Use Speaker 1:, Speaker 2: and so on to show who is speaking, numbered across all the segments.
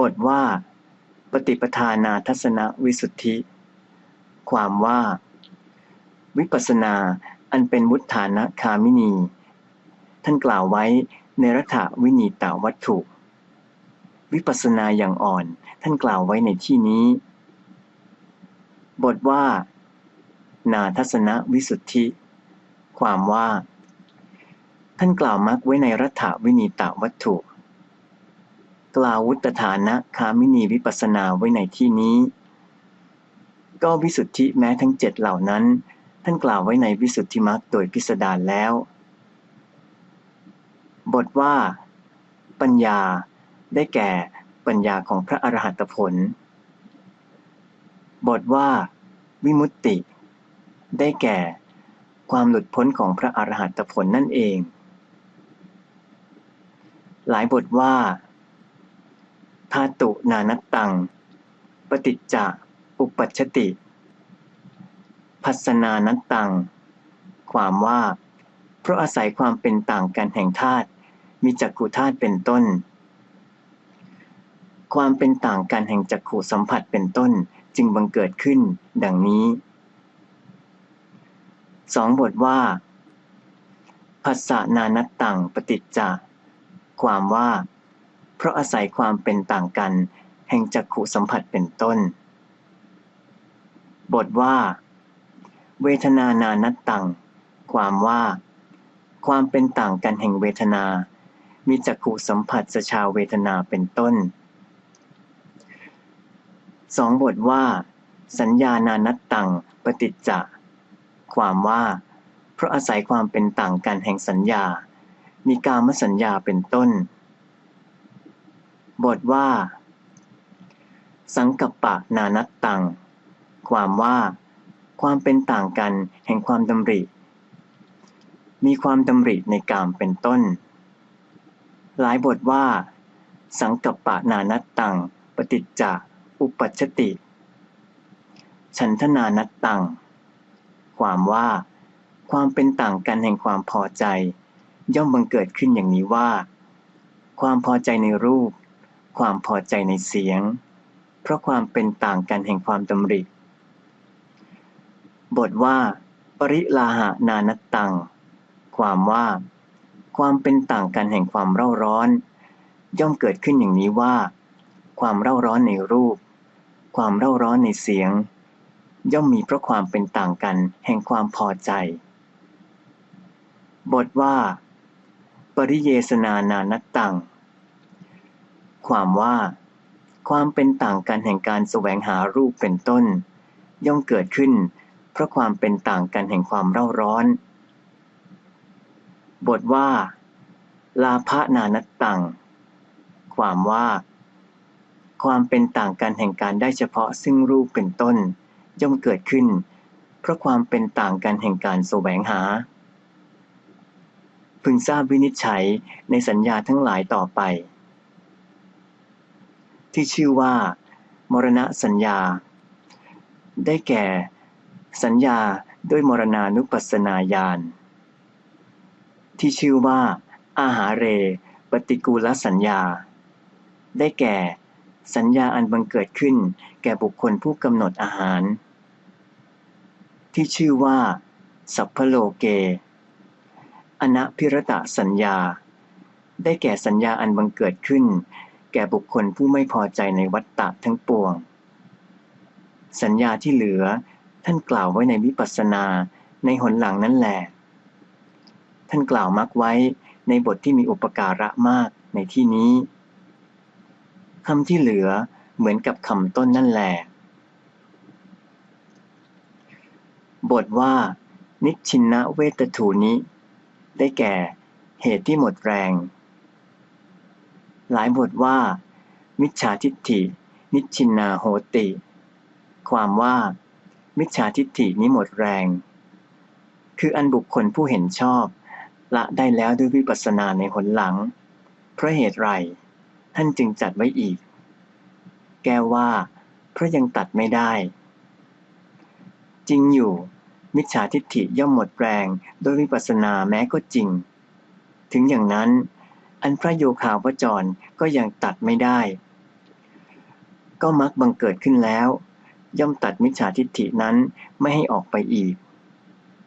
Speaker 1: บทว่า ปฏิปทานาทัศนวิสุทธิ ความว่า วิปัสนาอันเป็นมุทฐานะคามินี ท่านกล่าวไว้ในรัฐวินีตาวัตถุ วิปัสสนาอย่างอ่อนท่านกล่าวไว้ในที่นี้ บทว่า นาทัศนวิสุทธิ ความว่า ท่านกล่าวมักไว้ในรัฐวินีตาวัตถุ กล่าววุตฐานะคามินีวิปัสนาไว้ในที่นี้ ก็วิสุทธิแม้ทั้งเจ็ดเหล่านั้น ท่านกล่าวไว้ในวิสุทธิมรรคโดยพิสดารแล้ว บทว่า ปัญญาได้แก่ปัญญาของพระอรหัตผล บทว่า วิมุตติ ได้แก่ ความหลุดพ้นของพระอรหัตผลนั่นเอง หลายบทว่า ธาตุนานัตตัง ปฏิจจะอุปัชติ พัสนานัตตัง ความว่า เพราะอาศัยความเป็นต่างกันแห่งธาตุมีจักขุธาตุเป็นต้น ความเป็นต่างกันแห่งจักขุสัมผัสเป็นต้นจึงบังเกิดขึ้น ดังนี้สองบทว่าพัสสนานัตตังปฏิจจะความว่า เพราะอาศัยความเป็นต่างกัน แห่งจักขุสัมผัสเป็นต้น บทว่า เวทนานานัตตัง ความว่า ความเป็นต่างกันแห่งเวทนา มีจักขุสัมผัสสชาวเวทนาเป็นต้นสองบทว่า สัญญานานัตตัง ปฏิจจะ ความว่า เพราะอาศัยความเป็นต่างกันแห่งสัญญา มีกามสัญญาเป็นต้น บทว่า สังกัปปะนานัตตัง ความว่า ความเป็นต่างกันแห่งความดำริ มีความดำริในกามเป็นต้น หลายบทว่า สังกัปปะนานัตตัง ปฏิจจะอุปัชติ ฉันทนานัตตัง ความว่า ความเป็นต่างกันแห่งความพอใจ ย่อมบังเกิดขึ้นอย่างนี้ว่าความพอใจในรูป ความพอใจในเสียง เพราะความเป็นต่างกันแห่งความดำริ บทว่า ปริลาหานานตตัง ความว่า ความเป็นต่างกันแห่งความเร่าร้อน ย่อมเกิดขึ้นอย่างนี้ว่า ความเร่าร้อนในรูป ความเร่าร้อนในเสียง ย่อมมีเพราะความเป็นต่างกันแห่งความพอใจ บทว่า ปริเยสนานานัตตัง ความว่า ความเป็นต่างกันแห่งการแสวงหารูปเป็นต้น ย่อมเกิดขึ้น เพราะความเป็นต่างกันแห่งความเร่าร้อน บทว่า ลาภนานัตตัง ความว่า ความเป็นต่างกันแห่งการได้เฉพาะซึ่งรูปเป็นต้น ย่อมเกิดขึ้น เพราะความเป็นต่างกันแห่งการแสวงหาพึงทราบวินิจฉัยในสัญญาทั้งหลายต่อไป ที่ชื่อว่า มรณะสัญญา ได้แก่ สัญญาด้วยมรณานุปัสนาญาณที่ชื่อว่า อาหาเร ปฏิกูลสัญญา ได้แก่ สัญญาอันบังเกิดขึ้น แก่บุคคลผู้กำหนดอาหาร ที่ชื่อว่า สัพพโลเก อนัพิรตะสัญญา ได้แก่สัญญาอันบังเกิดขึ้น แก่บุคคลผู้ไม่พอใจในวัฏฏะทั้งปวง สัญญาที่เหลือท่านกล่าวไว้ในวิปัสสนาในหนหลังนั่นแหละท่านกล่าวมักไว้ในบทที่มีอุปการะมากในที่นี้คำที่เหลือเหมือนกับคำต้นนั่นแหละบทว่า นิชินนะเวตถูนิ ได้แก่ เหตุที่หมดแรง หลายบทว่า มิจฉาทิฏฐิ นิชินนาโหติ ความว่า มิจฉาทิฏฐินี้หมดแรง คืออันบุคคลผู้เห็นชอบ ละได้แล้วด้วยวิปัสสนาในหนหลัง เพราะเหตุไร ท่านจึงจัดไว้อีก แก้ว่า เพราะยังตัดไม่ได้ จริงอยู่ มิจฉาทิฏฐิย่อมหมดแรงโดยวิปัสสนาแม้ก็จริง ถึงอย่างนั้น อันพระโยคาวจรก็ยังตัดไม่ได้ ก็มักบังเกิดขึ้นแล้ว ย่อมตัดมิจฉาทิฏฐินั้นไม่ให้ออกไปอีก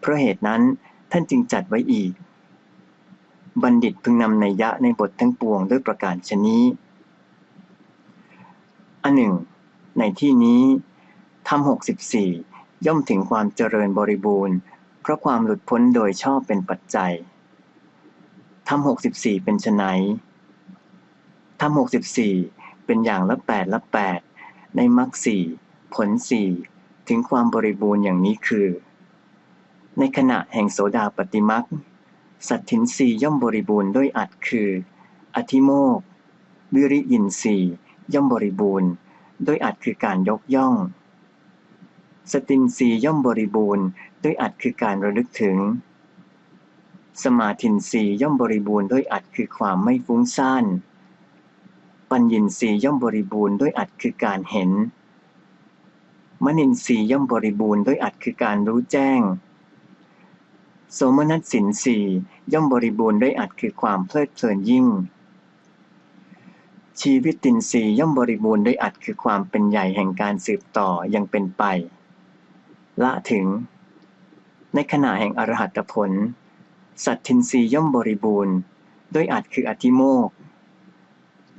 Speaker 1: เพราะเหตุนั้นท่านจึงจัดไว้อีก บัณฑิตพึงนำในยะในบททั้งปวงด้วยประการชนี้ อันหนึ่ง ในที่นี้ทำหกสิบสี่ย่อมถึงความเจริญบริบูรณ์ เพราะความหลุดพ้นโดยชอบเป็นปัจจัย ทำหกสิบสี่เป็นไฉนทำหกสิบสี่เป็นอย่างละแปดละแปดในมรรคสี่ผลสี่ถึงความบริบูรณ์อย่างนี้คือ ในขณะแห่งโสดาปฏิมักสัตทินสีย่อมบริบูรณ์ด้วยอัดคือ อธิโมกวิริยินสีย่อมบริบูรณ์ด้วยอัดคือการยกย่อง สตินสีย่อมบริบูรณ์ด้วยอัดคือการระลึกถึง สมาธินสีย่อมบริบูรณ์ด้วยอัดคือความไม่ฟุ้งซ่าน ปัญญินรีย่อมบริบูรณ์ด้วยอัดคือการเห็น มนินทรีย่อมบริบูรณ์ด้วยอัดคือการรู้แจ้ง โสมนัสสินรีย่อมบริบูรณ์ด้วยอัดคือความเพลิดเพลินยิ่ง ชีวิตตินรีย่อมบริบูรณ์ด้วยอัดคือความเป็นใหญ่แห่งการสืบต่อยังเป็นไป ละถึง ในขณะแห่งอรหัตผล สัตทินรีย์ย่อมบริบูรณ์ ด้วยอัดคืออธิโมก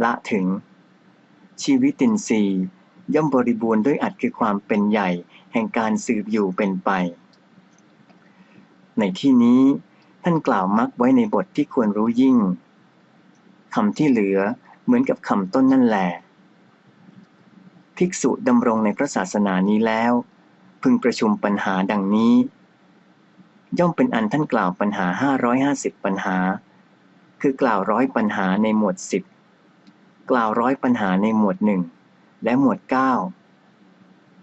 Speaker 1: ละถึง ชีวิตินทรีย์ย่อมบริบูรณ์ด้วยอัดคือความเป็นใหญ่ แห่งการสืบอยู่เป็นไป ในที่นี้ท่านกล่าวมักไว้ในบทที่ควรรู้ยิ่งคำที่เหลือเหมือนกับคำต้นนั่นแหละภิกษุดำรงในพระศาสนานี้แล้ว พึงประชุมปัญหาดังนี้ ย่อมเป็นอันท่านกล่าวปัญหา 550 ปัญหา คือกล่าวร้อยปัญหาในหมวดสิบกล่าวร้อยปัญหาในหมวดหนึ่งและหมวดเก้า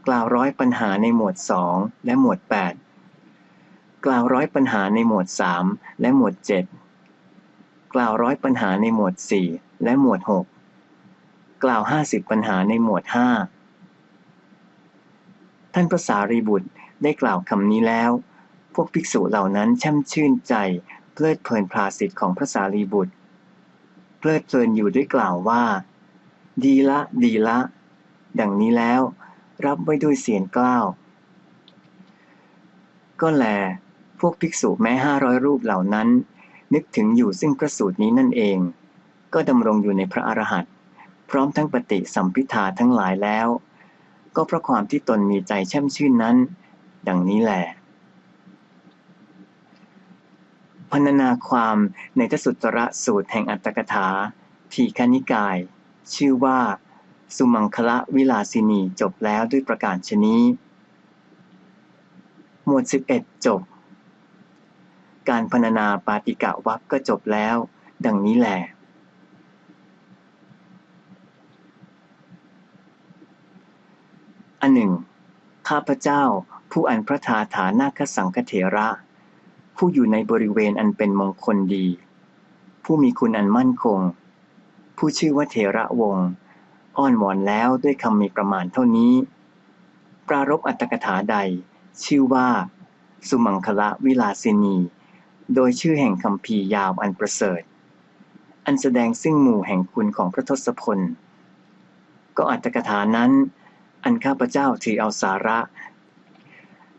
Speaker 1: กล่าวร้อยปัญหาในหมวดสองและหมวดแปดกล่าวร้อยปัญหาในหมวดสามและหมวดเจ็ดกล่าวร้อยปัญหาในหมวดสี่และหมวดหกกล่าวห้าสิบปัญหาในหมวดห้าท่านพระสารีบุตรได้กล่าวคำนี้แล้ว พวกภิกษุเหล่านั้นช่ำชื่นใจ เพลิดเพลินพราสิทธิ์ของพระสารีบุตร เพลิดเพลินอยู่ด้วยกล่าวว่า ดีละดีละ ดังนี้แล้ว รับไว้ด้วยเสียงกล้าว ก็แล พวกภิกษุแม้ห้าร้อยรูปเหล่านั้น นึกถึงอยู่ซึ่งพระสูตรนี้นั่นเอง ก็ดำรงอยู่ในพระอรหันต์พร้อมทั้งปฏิสัมพิทาทั้งหลายแล้ว ก็เพราะความที่ตนมีใจแช่มชื่นนั้น ดังนี้แหละ พรรณนาความในทสุตระสูตรแห่งอัตถกถา ทีคณิกาย ชื่อว่า สุมังคละวิลาสินีจบแล้วด้วยประการชนี้ หมวด 11 จบ การพรรณนาปาติกะวักก็จบแล้ว ดังนี้แหละอันหนึ่ง ข้าพเจ้าผู้อันพระทาฐานาคสังคเถระ ผู้อยู่ในบริเวณอันเป็นมงคลดี ผู้มีคุณอันมั่นคง ผู้ชื่อว่าเถระวงศ์อ้อนวอนแล้วด้วยคำมีประมาณเท่านี้ ปรารบอัตถกถาใด ชื่อว่า สุมังคละวิลาสินี โดยชื่อแห่งคำพียาวอันประเสริฐ อันแสดงซึ่งหมู่แห่งคุณของพระทศพล ก็อัตถกถานั้น อันข้าพเจ้าถือเอาสาระ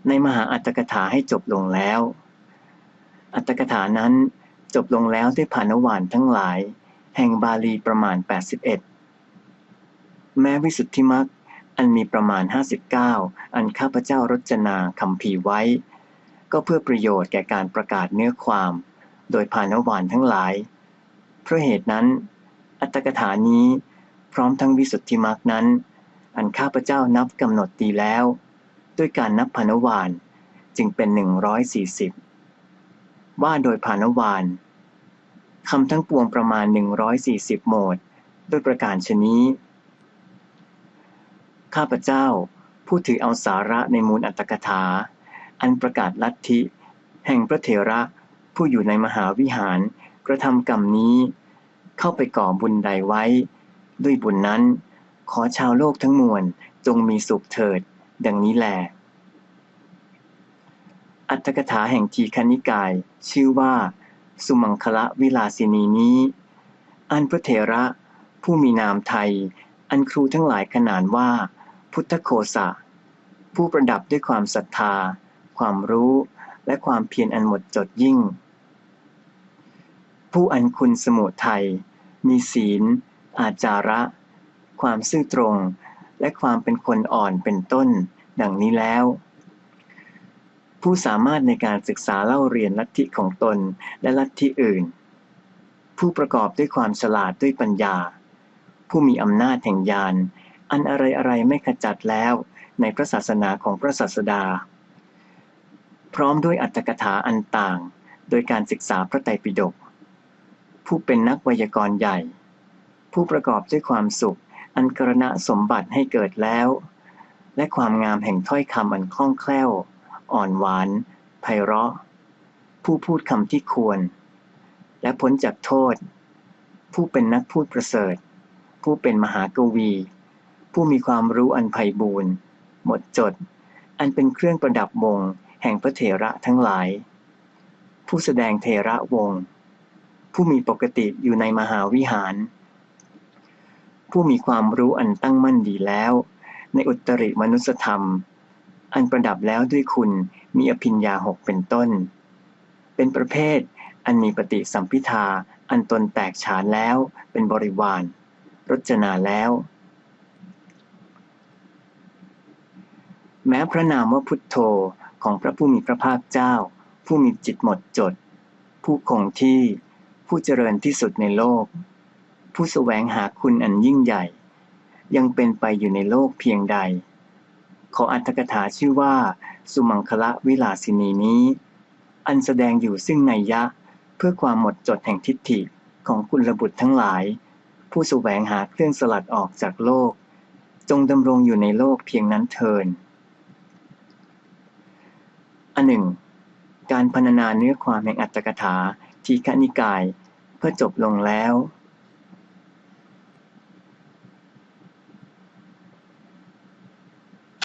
Speaker 1: ในมหาอัตถกถาให้จบลงแล้ว อัตถกถานั้นจบลงแล้วด้วยผานวานทั้งหลาย แห่งบาลีประมาณ 81 แม้วิสุทธิมักอันมีประมาณ 59 อันข้าพเจ้ารจนาคำพีไว้ ก็เพื่อประโยชน์แก่การประกาศเนื้อความ โดยผานวานทั้งหลาย เพราะเหตุนั้น อัตถกถานี้พร้อมทั้งวิสุทธิมักนั้น อันข้าพเจ้านับกำหนดดีแล้ว ด้วยการนับผานวานจึงเป็น 140 ว่าโดยผานวานคำทั้งปวงประมาณ 140โหมดด้วยประการชนี้ ข้าพเจ้า ผู้ถือเอาสาระในมูลอัตถกถา อันประกาศลัทธิ แห่งพระเถระผู้อยู่ในมหาวิหารกระทำกรรมนี้ เข้าไปก่อบุญใดไว้ ด้วยบุญนั้น ขอชาวโลกทั้งมวลจงมีสุขเถิด ดังนี้แหละ อัตถกถาแห่งทีคณิกาย ชื่อว่า สุมังคละวิลาสินีนี้ อันพระเถระผู้มีนามไทย อันครูทั้งหลายขนานว่า พุทธโคสะ ผู้ประดับด้วยความศรัทธา ความรู้และความเพียรอันหมดจดยิ่ง ผู้อันคุณสมุทัยมีศีล อาจาระ ความซื่อตรง และความเป็นคนอ่อนเป็นต้น ดังนี้แล้ว ผู้สามารถในการศึกษาเล่าเรียนลัทธิของตนและลัทธิอื่น ผู้ประกอบด้วยความฉลาดด้วยปัญญา ผู้มีอำนาจแห่งญาณอันอะไรอะไรไม่ขจัดแล้วในพระศาสนาของพระศาสดา พร้อมด้วยอัตถกถาอันต่าง โดยการศึกษาพระไตรปิฎกผู้เป็นนักไวยากรณ์ใหญ่ ผู้ประกอบด้วยความสุข อันกรณะสมบัติให้เกิดแล้ว และความงามแห่งถ้อยคำอันคล่องแคล่ว อ่อนหวาน ไพเราะ ผู้พูดคำที่ควร และพ้นจากโทษ ผู้เป็นนักพูดประเสริฐ ผู้เป็นมหากวี ผู้มีความรู้อันไพบูรณ์ หมดจด อันเป็นเครื่องประดับวง แห่งพระเถระทั้งหลาย ผู้แสดงเทระวง ผู้มีปกติอยู่ในมหาวิหาร ผู้มีความรู้อันตั้งมั่นดีแล้ว ในอุตริมนุสธรรม อันประดับแล้วด้วยคุณมีอภิญญาหกเป็นต้น เป็นประเภท อันมีปฏิสัมพิทา อันตนแตกฉานแล้ว เป็นบริวาร รจนาแล้ว แม้พระนามว่าพุทโธของพระผู้มีพระภาคเจ้า ผู้มีจิตหมดจด ผู้คงที่ ผู้เจริญที่สุดในโลก ผู้แสวงหาคุณอันยิ่งใหญ่ ยังเป็นไปอยู่ในโลกเพียงใด ขออัตถกถาชื่อว่า สุมังคละวิลาสินีนี้ อันแสดงอยู่ซึ่งในยะ เพื่อความหมดจดแห่งทิฏฐิของกุลบุตรทั้งหลาย ผู้สแสวงหาเครื่องสลัดออกจากโลก จงดำรงอยู่ในโลกเพียงนั้นเทินอันหนึ่ง การพรรณนาเนื้อความแห่งอัตถกถาทีฆนิกายก็จบลงแล้ว